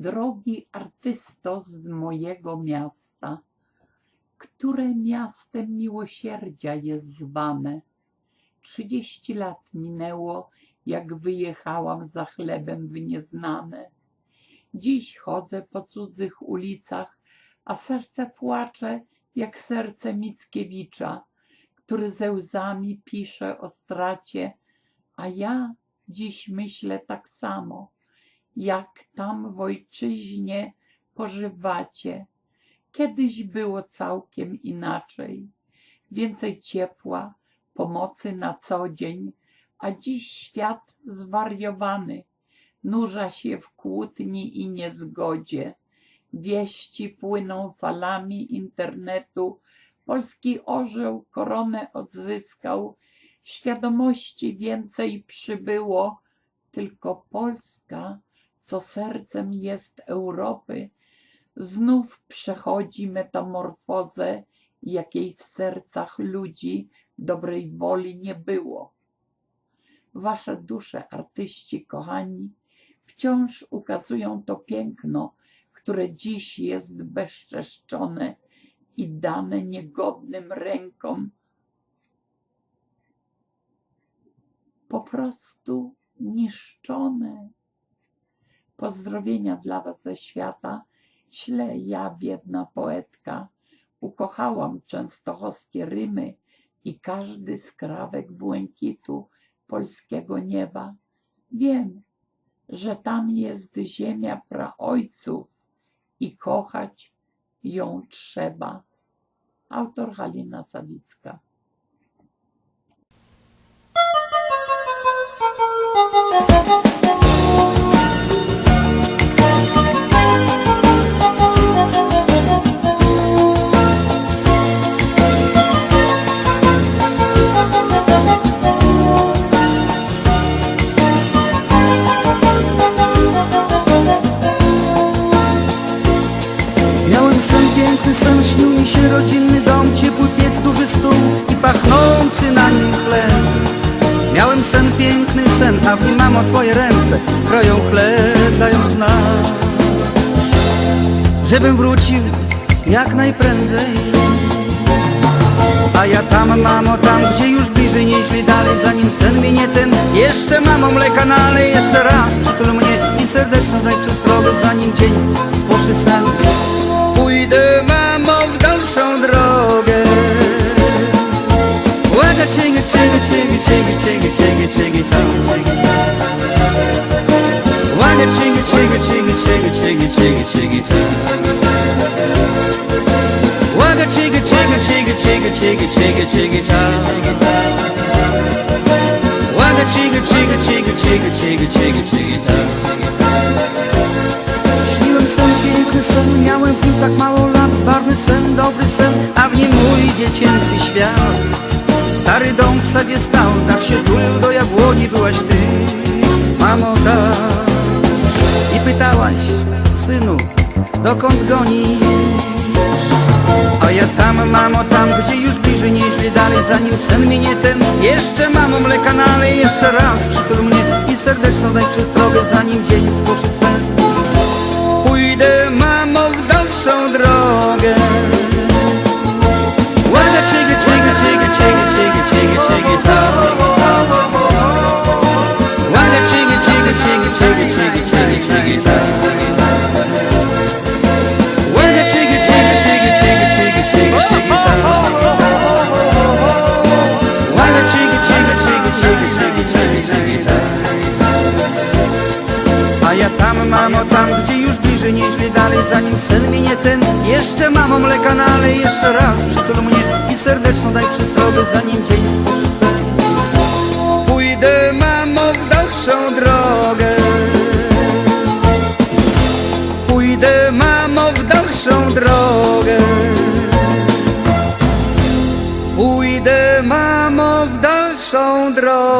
Drogi artysto z mojego miasta, które miastem miłosierdzia jest zwane. Trzydzieści lat minęło, jak wyjechałam za chlebem w nieznane. Dziś chodzę po cudzych ulicach, a serce płacze, jak serce Mickiewicza, który ze łzami pisze o stracie, a ja dziś myślę tak samo, jak tam w ojczyźnie pożywacie. Kiedyś było całkiem inaczej, więcej ciepła, pomocy na co dzień, a dziś świat zwariowany, nurza się w kłótni i niezgodzie. Wieści płyną falami internetu, polski orzeł koronę odzyskał, świadomości więcej przybyło, tylko Polska, co sercem jest Europy, znów przechodzi metamorfozę, jakiej w sercach ludzi dobrej woli nie było. Wasze dusze, artyści kochani, wciąż ukazują to piękno, które dziś jest bezczeszczone i dane niegodnym rękom. Po prostu niszczone. Pozdrowienia dla Was ze świata. Śle ja, biedna poetka, ukochałam częstochowskie rymy i każdy skrawek błękitu polskiego nieba. Wiem, że tam jest ziemia praojców i kochać ją trzeba. Autor Halina Sawicka. A w mamo twoje ręce kroją chleb, dają znak Żebym wrócił jak najprędzej A ja tam mamo, tam gdzie już bliżej nieźli dalej Zanim sen minie ten Jeszcze mamo mleka nalej Jeszcze raz przytul mnie i serdecznie daj przestrogę Zanim dzień spoczy sen Pójdę mamo w dalszą drogę Łaga cięga, cięga, cięga, cięga, cięga, cięga, cięga, Cięgę, cięgę, cięgę, cięgę, cięgę, cięgę, cięgę, cięgę Łaga cięgę, cięgę, cięgę, cięgę, cięgę, cięgę, cięgę, cięgę Łaga cięgę, cięgę, cięgę, cięgę, cięgę, cięgę, cięgę, cięgę Śniłem sen, piękny sen, miałem w nim tak mało lat Barwny sen, dobry sen, a w nim mój dziecięcy świat Stary dom w sadzie stał, tak się tulił do jabłoni Byłaś ty, mamo, tak I pytałaś, synu, dokąd gonisz? A ja tam, mamo, tam, gdzie już bliżej, nieźli dalej Zanim sen minie ten, jeszcze mamo mleka nalej Jeszcze raz przytul mnie i serdeczną daj przestrogę Zanim dzień spoczy A ja tam, mamo, tam, gdzie już bliżej, nieźle dalej Zanim sen minie ten. Jeszcze, mamo, mleka ale Jeszcze raz przytul mnie i serdeczną daj przystrogę Zanim dzień spoży sen. Pójdę, mamo, w dalszą drogę. Pójdę, mamo, w dalszą drogę. Son drogie.